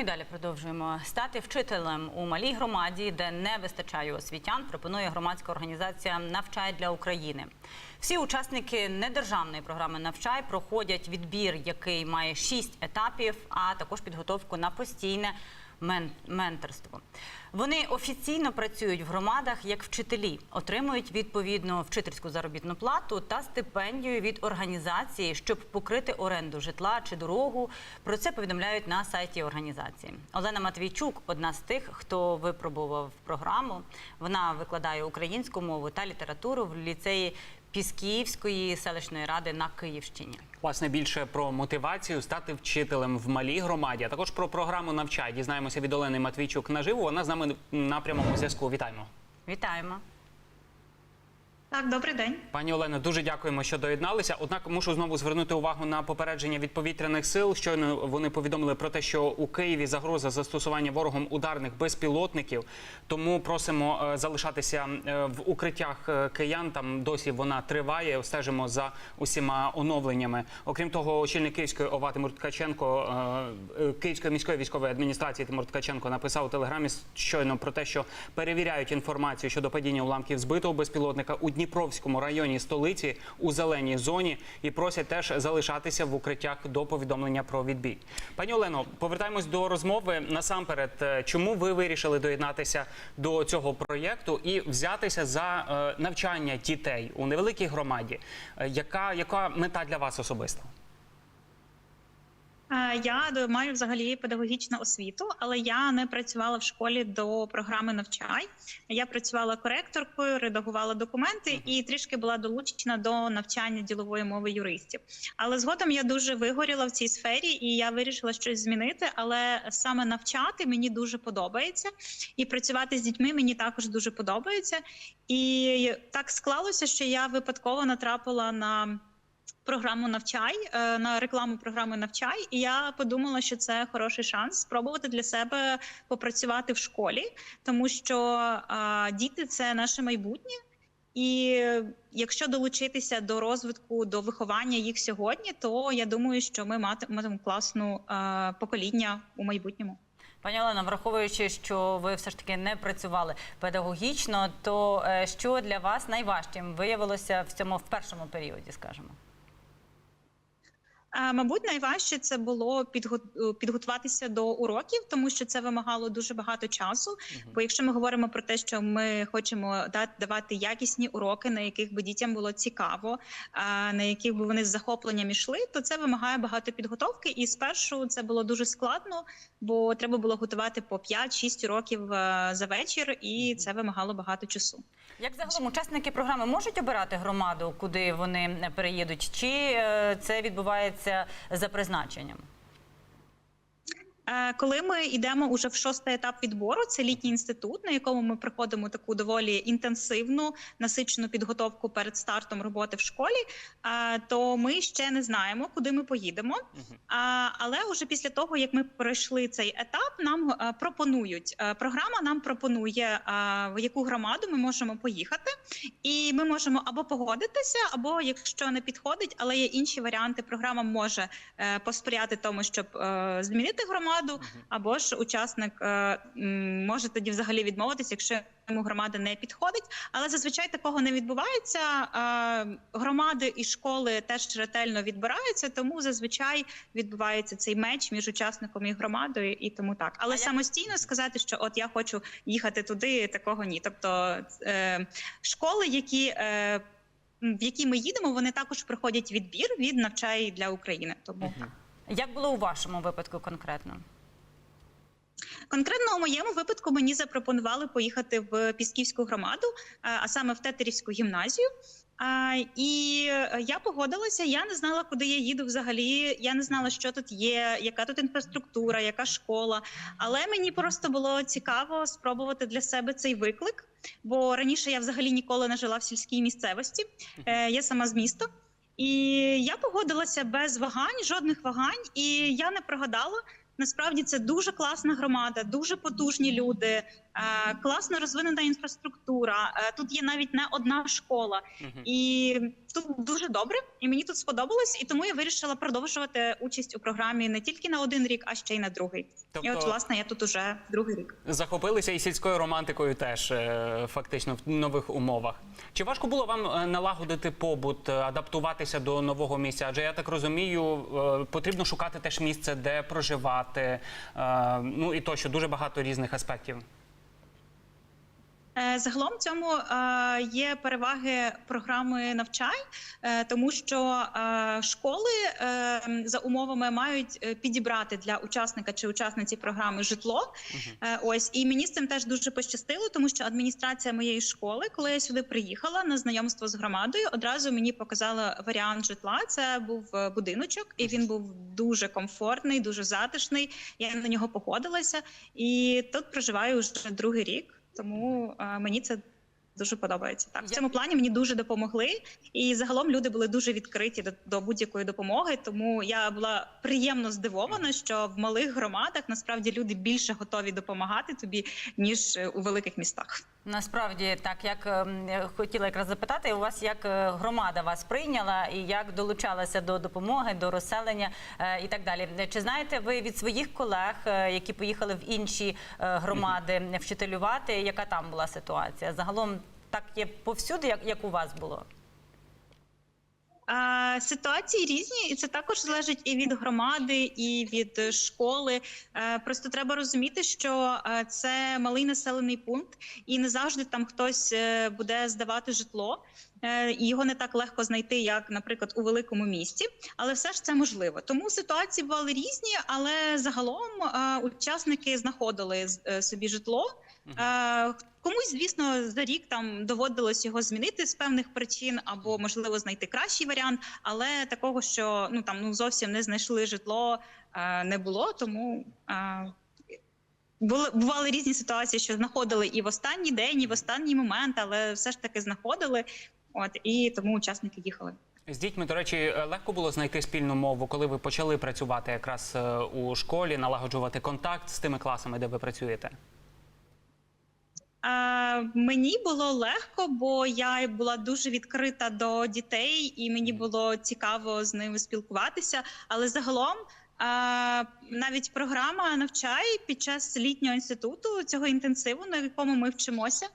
і далі продовжуємо стати вчителем у малій громаді, де не вистачає освітян. Пропонує громадська організація Навчай для України. Всі учасники недержавної програми Навчай проходять відбір, який має шість етапів, а також підготовку на постійне менторство. Вони офіційно працюють в громадах як вчителі, отримують відповідну вчительську заробітну плату та стипендію від організації, щоб покрити оренду житла чи дорогу. Про це повідомляють на сайті організації. Олена Матвійчук одна з тих, хто випробував програму. Вона викладає українську мову та літературу в ліцеї Піскіївської селищної ради на Київщині. Власне, більше про мотивацію стати вчителем в малій громаді, а також про програму навчай. Дізнаємося від Олени Матвійчук наживо. Вона з нами на прямому зв'язку. Вітаємо. Вітаємо! Так, добрий день. Пані Олено, дуже дякуємо, що доєдналися. Однак мушу знову звернути увагу на попередження від повітряних сил. Щойно вони повідомили про те, що у Києві загроза застосування ворогом ударних безпілотників. Тому просимо е, залишатися е, в укриттях е, киян. Там досі вона триває. Стежимо за усіма оновленнями. Окрім того, очільник Київської ОВА Тимур Ткаченко Київської міської військової адміністрації Тимур Ткаченко написав у телеграмі щойно про те, що перевіряють інформацію щодо падіння уламків збитого безпілотника у Дніпровському районі столиці у зеленій зоні і просять теж залишатися в укриттях до повідомлення про відбій. Пані Олено, повертаємось до розмови. Насамперед, е, чому ви вирішили доєднатися до цього проєкту і взятися за е, навчання дітей у невеликій громаді? Е, Яка, яка мета для вас особисто? Я маю взагалі педагогічну освіту, але я не працювала в школі до програми навчай. Я працювала коректоркою, редагувала документи і трішки була долучена до навчання ділової мови юристів. Але згодом я дуже вигоріла в цій сфері, і я вирішила щось змінити. Але саме навчати мені дуже подобається, і працювати з дітьми мені також дуже подобається. І так склалося, що я випадково натрапила на. Програму навчай е, на рекламу програми навчай, і я подумала, що це хороший шанс спробувати для себе попрацювати в школі, тому що діти це наше майбутнє. І якщо долучитися до розвитку, до виховання їх сьогодні, то я думаю, що ми матимемо класну е, покоління у майбутньому. Пані Олено, враховуючи, що ви все ж таки не працювали педагогічно, то е, що для вас найважчим виявилося в цьому в першому періоді, скажімо? Е, Мабуть, найважче це було підго- підготуватися до уроків, тому що це вимагало дуже багато часу. Бо якщо ми говоримо про те, що ми хочемо да- давати якісні уроки, на яких би дітям було цікаво, на яких би вони з захопленням ішли, то це вимагає багато підготовки. І спершу це було дуже складно, бо треба було готувати по 5-6 уроків е, за вечір, і це вимагало багато часу. Як загалом учасники програми можуть обирати громаду, куди вони переїдуть, чи е, це відбувається за призначенням? Е, Коли ми йдемо уже в шостий етап відбору, це літній інститут, на якому ми проходимо таку доволі інтенсивну насичену підготовку перед стартом роботи в школі, е, то ми ще не знаємо, куди ми поїдемо. Але вже після того, як ми пройшли цей етап, нам е, пропонують програма. Нам пропонує в яку громаду ми можемо поїхати, і ми можемо або погодитися, або якщо не підходить, але є інші варіанти. Програма може посприяти тому, щоб змінити громаду, або ж учасник е, може тоді взагалі відмовитися, якщо йому громада не підходить. Але зазвичай такого не відбувається. Е, Громади і школи теж ретельно відбираються, тому зазвичай відбувається цей меч між учасником і громадою, і тому так. Але А самостійно сказати, що от я хочу їхати туди, такого ні. Тобто е, школи, які в які ми їдемо, вони також проходять відбір від навчай для України. Тому Як було у вашому випадку конкретно? Конкретно у моєму випадку мені запропонували поїхати в Пісківську громаду, е, а саме в Тетерівську гімназію. І е, я погодилася. Я не знала, куди я їду взагалі. Я не знала, що тут є, яка тут інфраструктура, яка школа. Але мені просто було цікаво спробувати для себе цей виклик. Бо раніше я взагалі ніколи не жила в сільській місцевості. Е, я сама з міста. І я погодилася без вагань, жодних вагань, і я не прогадала. Насправді це дуже класна громада, дуже потужні люди, класно розвинена інфраструктура. Е, Тут є навіть не одна школа, і тут дуже добре. І мені тут сподобалось, і тому я вирішила продовжувати участь у програмі не тільки на один рік, а ще й на другий. І Тобто- от власне я тут уже другий рік. Захопилися і сільською романтикою теж е, фактично в нових умовах. Чи важко було вам е, налагодити побут, е, адаптуватися до нового місця? Адже я так розумію, е, потрібно шукати теж місце, де проживати. е, Ну і тощо дуже багато різних аспектів. Е, Загалом цьому е, є переваги програми навчай, е, тому що школи за умовами мають підібрати для учасника чи учасниці програми житло. Е, Ось і мені з цим теж дуже пощастило, тому що адміністрація моєї школи, коли я сюди приїхала на знайомство з громадою, одразу мені показала варіант житла. Це був будиночок, і він був дуже комфортний, дуже затишний. Я на нього погодилася, і тут проживаю вже другий рік. Тому е, мені це дуже подобається. Так, в цьому плані мені дуже допомогли, і загалом люди були дуже відкриті до, до будь-якої допомоги. Тому я була приємно здивована, що в малих громадах насправді люди більше готові допомагати тобі ніж е, у великих містах. Насправді, так як ем, хотіла якраз запитати, у вас як е, громада вас прийняла і як долучалася до допомоги, до розселення е, і так далі. Чи знаєте ви від своїх колег, е, які поїхали в інші громади вчителювати, яка там була ситуація? Загалом так є повсюди, як, як у вас було? Ситуації різні, і це також залежить і від громади, і від школи. Е, Просто треба розуміти, що е, це малий населений пункт, і не завжди там хтось е, буде здавати житло. І його не так легко знайти, як, наприклад, у великому місті, але все ж це можливо. Тому ситуації бували різні, але загалом учасники знаходили собі житло. Комусь, звісно, за рік там доводилось його змінити з певних причин, або можливо знайти кращий варіант, але такого, що ну там ну зовсім не знайшли житло, е, не було. Тому е, були бували різні ситуації, що знаходили і в останній день, і в останній момент, але все ж таки знаходили. От і тому учасники їхали. З дітьми, до речі, е, легко було знайти спільну мову, коли ви почали працювати якраз у школі, налагоджувати контакт з тими класами, де ви працюєте. Мені було легко, бо я була дуже відкрита до дітей, і мені було цікаво з ними спілкуватися. Але загалом навіть програма навчає під час літнього інституту цього інтенсиву, на якому ми вчимося,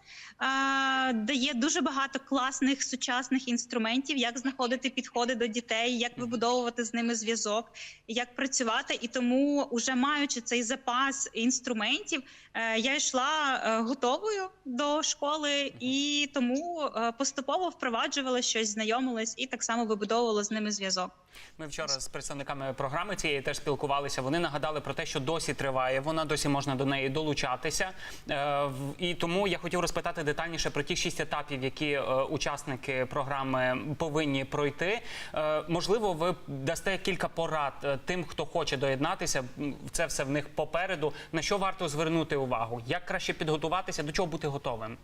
дає дуже багато класних сучасних інструментів, як знаходити підходи до дітей, як вибудовувати з ними зв'язок, як працювати. І тому, уже маючи цей запас інструментів, е, я йшла е, готовою до школи, і тому е, поступово впроваджувала щось, знайомилась і так само вибудовувала з ними зв'язок. Ми вчора з представниками програми цієї теж спілкувалися. Вони нагадали про те, що досі триває. Вона досі можна до неї долучатися. Е, І тому я хотів розпитати детальніше про ті шість етапів, які е, учасники програми повинні пройти. Е, Можливо, ви дасте кілька порад тим, хто хоче доєднатися. Це все в них попереду. На що варто звернути увагу? Як краще підготуватися, до чого бути готовим?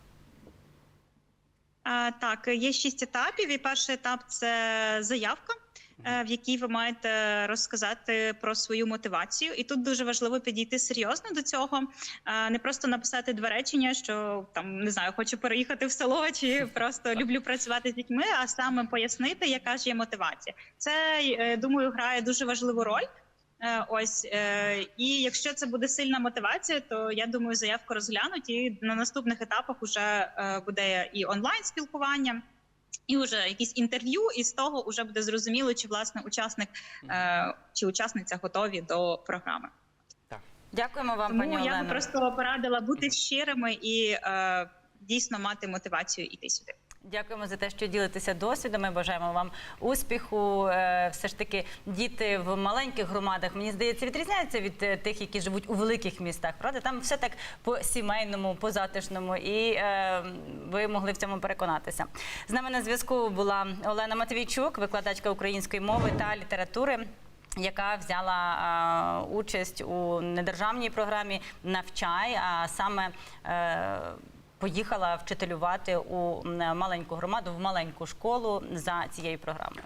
Так, є шість етапів. І перший етап це заявка. Е, В якій ви маєте розказати про свою мотивацію, і тут дуже важливо підійти серйозно до цього, а не просто написати два речення, що там не знаю, хочу переїхати в село, чи просто люблю працювати з дітьми, а саме пояснити, яка ж є мотивація. Це е, думаю, грає дуже важливу роль. Е, Ось е, і якщо це буде сильна мотивація, то я думаю, заявку розглянуть і на наступних етапах вже е, буде і онлайн спілкування, і вже якісь інтерв'ю, і з того вже буде зрозуміло, чи власне учасник е, чи учасниця готові до програми. Так. Дякуємо вам, Тому пані я би просто порадила бути щирими і е, дійсно мати мотивацію іти сюди. Дякуємо за те, що ділитеся досвідами. Бажаємо вам успіху. Е, Все ж таки, діти в маленьких громадах, мені здається, відрізняються від е, тих, які живуть у великих містах. Правда, там все так по сімейному, по затишному, і е, ви могли в цьому переконатися. З нами на зв'язку була Олена Матвійчук, викладачка української мови та літератури. Яка взяла е, участь у недержавній програмі Навчай, а саме е, поїхала вчителювати у маленьку громаду в маленьку школу за цією програмою.